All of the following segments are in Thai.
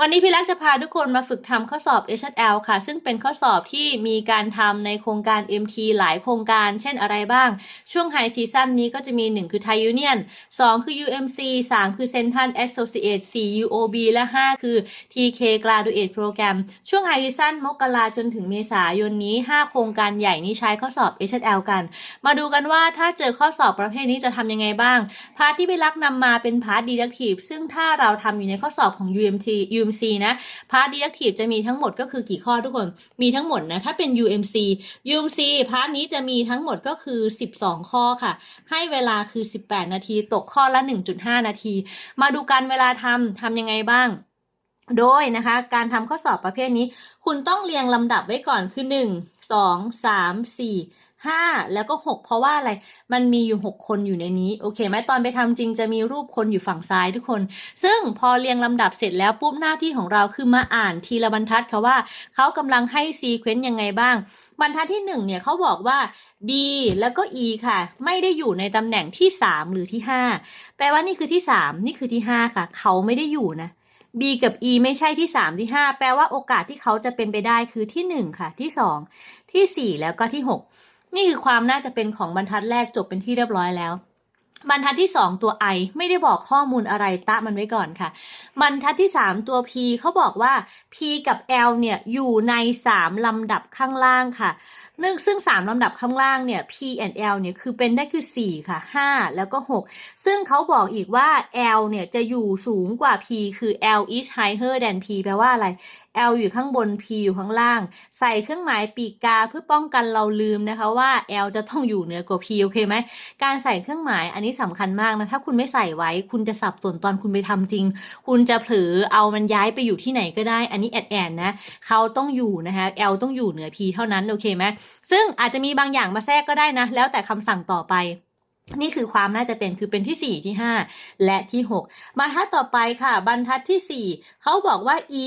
วันนี้พี่ลักษณ์จะพาทุกคนมาฝึกทำข้อสอบ HL ค่ะ ซึ่งเป็นข้อสอบที่มีการทำในโครงการ MT หลายโครงการ เช่นอะไรบ้าง ช่วงไฮซีซั่นนี้ก็จะมี 1 คือ Thai Union 2คือ UMC 3 คือ Central Associate 4 UOB และ 5 คือ TK Graduate Program ช่วงไฮซีซั่นมกราจนถึงเมษายนนี้ 5 โครงการใหญ่นี้ใช้ข้อสอบ HL กัน มาดูกันว่าถ้าเจอข้อสอบประเภทนี้จะทำยังไงบ้าง พาร์ทที่พี่ลักษณ์นำมาเป็นพาร์ท deductive ซึ่งถ้าเราทำอยู่ในข้อสอบของ UMT UMC นะพาร์ท deductive จะมีทั้งหมดก็คือกี่ข้อทุกคนมีทั้งหมดนะถ้าเป็น UMC UMC พาร์ทนี้จะมีทั้งหมดก็คือ 12 ข้อค่ะ ให้เวลาคือ 18 นาที ตกข้อละ 1.5 นาที มาดูกันเวลาทำทำยังไงบ้างโดยนะคะการทำข้อสอบประเภทนี้ คุณต้องเรียงลำดับไว้ก่อนคือ 1 2 3 4 5 แล้วก็ 6 เพราะว่าอะไร มันมีอยู่ 6 คนอยู่ในนี้ โอเคไหมตอนไปทำจริงจะมีรูปคนอยู่ฝั่งซ้ายทุกคน ซึ่งพอเรียงลำดับเสร็จแล้วปุ๊บหน้าที่ของเราคือมาอ่านทีละบรรทัดค่ะว่าเขากำลังให้ซีเควนต์ยังไงบ้าง บรรทัดที่ 1 เนี่ยเขาบอกว่า B แล้วก็ E ค่ะ ไม่ได้อยู่ในตำแหน่งที่ 3 หรือที่ 5 แปลว่านี่คือที่ 3 นี่คือที่ 5 ค่ะ เขาไม่ได้อยู่นะ B กับ E ไม่ใช่ที่ 3 ที่ 5 แปลว่าโอกาสที่เขาจะเป็นไปได้คือที่ 1 ค่ะ ที่ 2 ที่ 4 แล้วก็ที่ 6 นี่คือความน่าจะเป็นของบรรทัดแรกจบเป็นที่เรียบร้อยแล้ว บรรทัดที่ 2 ตัว I ไม่ได้บอกข้อมูลอะไรตะมันไว้ก่อนค่ะ บรรทัดที่ 3 ตัว P เขาบอกว่า P กับ L เนี่ยอยู่ใน 3 ลำดับข้างล่างค่ะ เนื่องซึ่ง 3ลำดับข้างล่างเนี่ย P and L เนี่ยคือเป็นได้คือ 4 ค่ะ 5 แล้วก็ 6 ซึ่งเขาบอกอีกว่า L เนี่ยจะอยู่สูงกว่า P คือ L is higher than P แปลว่าอะไร L อยู่ข้างบน P อยู่ข้างล่าง ใส่เครื่องหมายปีกกาเพื่อป้องกันเราลืมนะคะว่า L จะต้องอยู่เหนือกว่า P โอเคไหม การใส่เครื่องหมายอันนี้สำคัญมากนะ ถ้าคุณไม่ใส่ไว้ คุณจะสับสนตอนคุณไปทำจริง คุณจะเผลอเอามันย้ายไปอยู่ที่ไหนก็ได้ อันนี้แอดแอนนะ เขาต้องอยู่นะคะ L ต้องอยู่เหนือ P เท่านั้นโอเคไหมซึ่งอาจจะมีบางอย่างมาแทรกก็ได้นะ แล้วแต่คำสั่งต่อไป นี่คือความน่าจะเป็นคือเป็นที่ 4 ที่ 5 และที่ 6 บรรทัดต่อไปค่ะ บรรทัดที่ 4 เขาบอกว่า E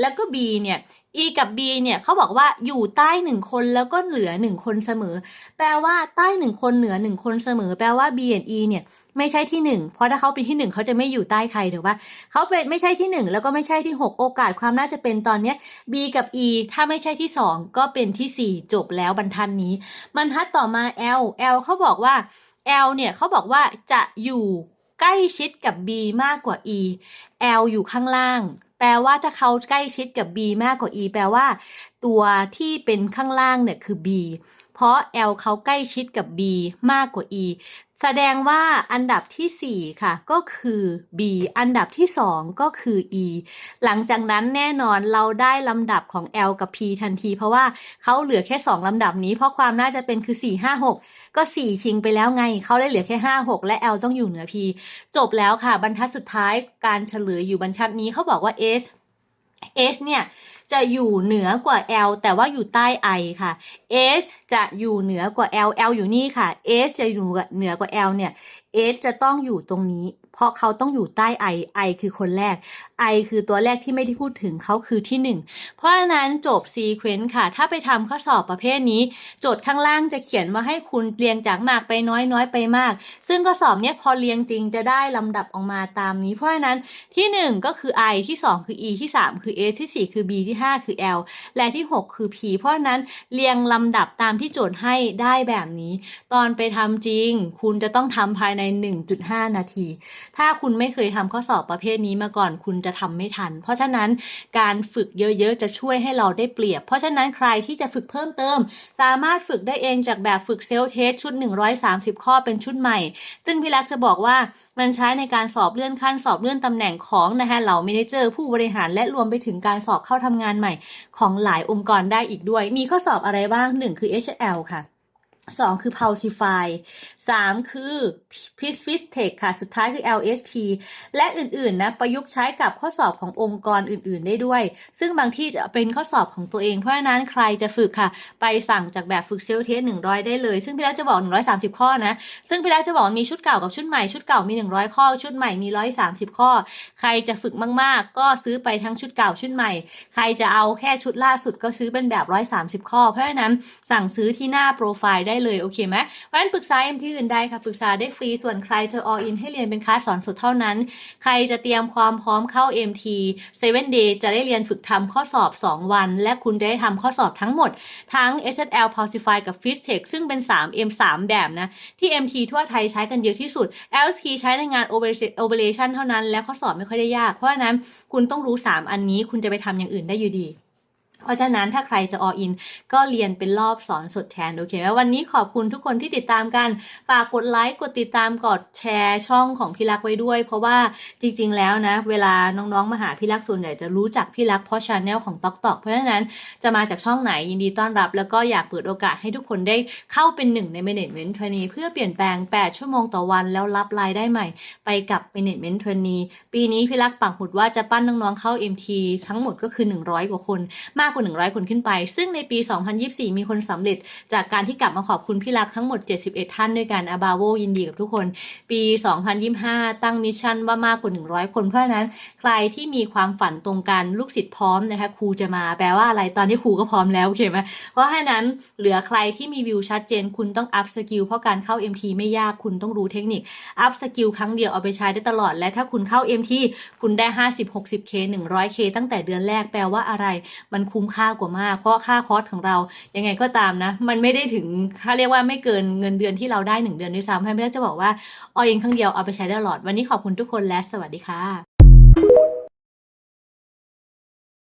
แล้วก็ B เนี่ย E กับ B เนี่ยเขาบอกว่าอยู่ใต้หนึ่งคนแล้วก็เหลือหนึ่งคนเสมอ แปลว่าใต้หนึ่งคนเหนือหนึ่งคนเสมอ แปลว่า B and E เนี่ยไม่ใช่ที่หนึ่งเพราะถ้าเขาเป็นที่หนึ่งเขาจะไม่อยู่ใต้ใครถูกปะเขาเป็นไม่ใช่ที่หนึ่งแล้วก็ไม่ใช่ที่หกโอกาสความน่าจะเป็นตอนเนี้ย B กับ E ถ้าไม่ใช่ที่สองก็เป็นที่สี่จบแล้วบรรทัดนี้ บรรทัดต่อมา L L เขาบอกว่า L เนี่ยเขาบอกว่าจะอยู่ใกล้ชิดกับ B มากกว่า E L อยู่ข้างล่าง แปลว่าถ้าเขาใกล้ชิดกับ B มากกว่า E แปลว่า ตัวที่เป็นข้างล่างเนี่ยคือ B ราะ L เขาใกล้ชิดกับ B มากกว่า E แสดงว่าอันดับที่ 4 ค่ะ ก็คือ B อันดับที่ 2 ก็คือ E หลังจากนั้นแน่นอนเราได้ลำดับของ L กับ P ทันที เพราะว่าเขาเหลือแค่ 2 ลำดับนี้ เพราะความน่าจะเป็นคือ 4 5 6 ก็ 4 ชิงไปแล้วไง เขาเลยเหลือแค่ 5 6 และ L ต้องอยู่เหนือ P จบแล้วค่ะ บรรทัดสุดท้ายการเฉลยอยู่บรรทัดนี้เขาบอกว่า S S เนี่ยจะอยู่เหนือกว่า L แต่ว่าอยู่ใต้ I ค่ะ S จะอยู่เหนือกว่า L L อยู่นี่ค่ะ S จะอยู่เหนือกว่า L เนี่ย S จะต้องอยู่ตรงนี้ เพราะเขาต้องอยู่ใต้ I I คือคนแรก I คือตัวแรกที่ไม่ได้พูดถึงเขาคือที่หนึ่งเพราะฉะนั้นจบซีเควนต์ค่ะ ถ้าไปทำข้อสอบประเภทนี้ โจทย์ข้างล่างจะเขียนมาให้คุณเรียงจากมากไปน้อยน้อยไปมาก ซึ่งข้อสอบเนี้ยพอเรียงจริงจะได้ลำดับออกมาตามนี้ เพราะฉะนั้นที่ 1 ก็คือ I ที่ 2 คือ E ที่ 3 คือ S ที่ 4 คือ B ที่ 5 คือ L และที่ 6 คือ P เพราะฉะนั้นเรียงลำดับตามที่โจทย์ให้ได้แบบนี้ ตอนไปทำจริง คุณจะต้องทำภายใน 1.5 นาทีถ้าคุณไม่เคยทำข้อสอบประเภทนี้มาก่อนคุณจะทำไม่ทัน เพราะฉะนั้นการฝึกเยอะๆ จะช่วยให้เราได้เปรียบ เพราะฉะนั้นใครที่จะฝึกเพิ่มเติม สามารถฝึกได้เองจากแบบฝึกเซลล์เทสชุด 130 ข้อเป็นชุดใหม่ ซึ่งพี่รักจะบอกว่ามันใช้ในการสอบเลื่อนขั้นสอบเลื่อนตำแหน่งของนะคะเหล่าเมเนเจอร์ผู้บริหารและรวมไปถึงการสอบเข้าทำงานใหม่ ของหลายองค์กรได้อีกด้วย มีข้อสอบอะไรบ้าง 1 คือ HL ค่ะ 2คือ Pulsify 3คือ p i s f i s t e c h ค่ะ สุดท้ายคือ LSP และอื่น ๆ นะ ประยุกต์ใช้กับข้อสอบขององค์กรอื่น ๆ ได้ด้วย ซึ่งบางที่จะเป็นข้อสอบของตัวเอง เพราะฉะนั้นใครจะฝึกค่ะ ไปสั่งจากแบบฝึกเซลเทส100ได้เลย ซึ่งพี่แล้วจะบอก130ข้อนะ ซึ่งพี่แล้วจะบอกมีชุดเก่ากับชุดใหม่ ชุดเก่ามี100ข้อ ชุดใหม่มี130ข้อ ใครจะฝึกมาก ๆ ก็ซื้อไปทั้งชุดเก่าชุดใหม่ ใครจะเอาแค่ชุดล่าสุดก็ซื้อเป็นแบบ130ข้อ เพราะฉะนั้นสั่งซื้อที่หน้าโปรไฟล์ได้ได้เลยโอเคไหมเพราะฉะนั้นปรึกษา MT อื่นได้ค่ะปรึกษาได้ฟรีส่วนใครจะ all in ให้เรียนเป็นคลาสสอนสดเท่านั้น ใครจะเตรียมความพร้อมเข้า MT 7 day จะได้เรียนฝึกทำข้อสอบ 2 วัน และคุณจะได้ทำข้อสอบทั้งหมด ทั้ง SSL Pulsify กับ f i s t e c h ซึ่งเป็น 3 M 3 แบบนะ ที่ MT ทั่วไทยใช้กันเยอะที่สุด LT ใช้ในงาน Operation- Operation เท่านั้น และข้อสอบไม่ค่อยได้ยาก เพราะฉะนั้นคุณต้องรู้ 3 อันนี้คุณจะไปทำอย่างอื่นได้อยู่ดี เพราะฉะนั้นถ้าใครจะ all in ก็เรียนเป็นรอบสอนสดแทน โอเคไหมวันนี้ขอบคุณทุกคนที่ติดตามกัน ฝากกดไลค์กดติดตามกดแชร์ช่องของพี่รักไว้ด้วย เพราะว่าจริง ๆ แล้วนะ เวลาน้องๆมาหาพี่รักส่วนใหญ่จะรู้จักพี่รักเพราะชาแนลของตอกตอกเพราะฉะนั้นจะมาจากช่องไหนยินดีต้อนรับ แล้วก็อยากเปิดโอกาสให้ทุกคนได้เข้าเป็นหนึ่งใน Management Trainee เพื่อเปลี่ยนแปลง 8 ชั่วโมงต่อวันแล้วรับรายได้ใหม่ ไปกับ Management Trainee ปีนี้พี่รักปักหมุดว่าจะปั้นน้องๆเข้า MT ทั้งหมดก็คือ 100 กว่าคนมากากว่า 100 คนขึ้นไป ซึ่งในปี 2024 มีคนสำเร็จจากการที่กลับมาขอบคุณพี่รักทั้งหมด 71 ท่านด้วยกันอาบาโวยินดีกับทุกคน ปี 2025 ตั้งมิชชั่นว่ามากกว่า 100 คนเพราะนั้นใครที่มีความฝันตรงกันลูกศิษย์พร้อมนะคะครูจะมาแปลว่าอะไรตอนนี้ครูก็พร้อมแล้วโอเคไหมเพราะฉะนั้นเหลือใครที่มีวิวชัดเจน คุณต้องอัพสกิลเพราะการเข้า MT ไม่ยากคุณต้องรู้เทคนิคอัพสกิลครั้งเดียวเอาไปใช้ได้ตลอดและถ้าคุณเข้า MT คุณได้ 50 60k 100k ตั้งแต่เดือนแรกแปลว่าอะไร มันคุ้มค่ากว่ามาก เพราะค่าคอร์สของเรายังไงก็ตามนะ มันไม่ได้ถึงค่าเรียกว่าไม่เกินเงินเดือนที่เราได้หนึ่งเดือนด้วยซ้ำให้ไม่ได้จะบอกว่าออเองครั้งเดียวเอาไปใช้ได้ตลอดวันนี้ขอบคุณทุกคนและสวัสดีค่ะ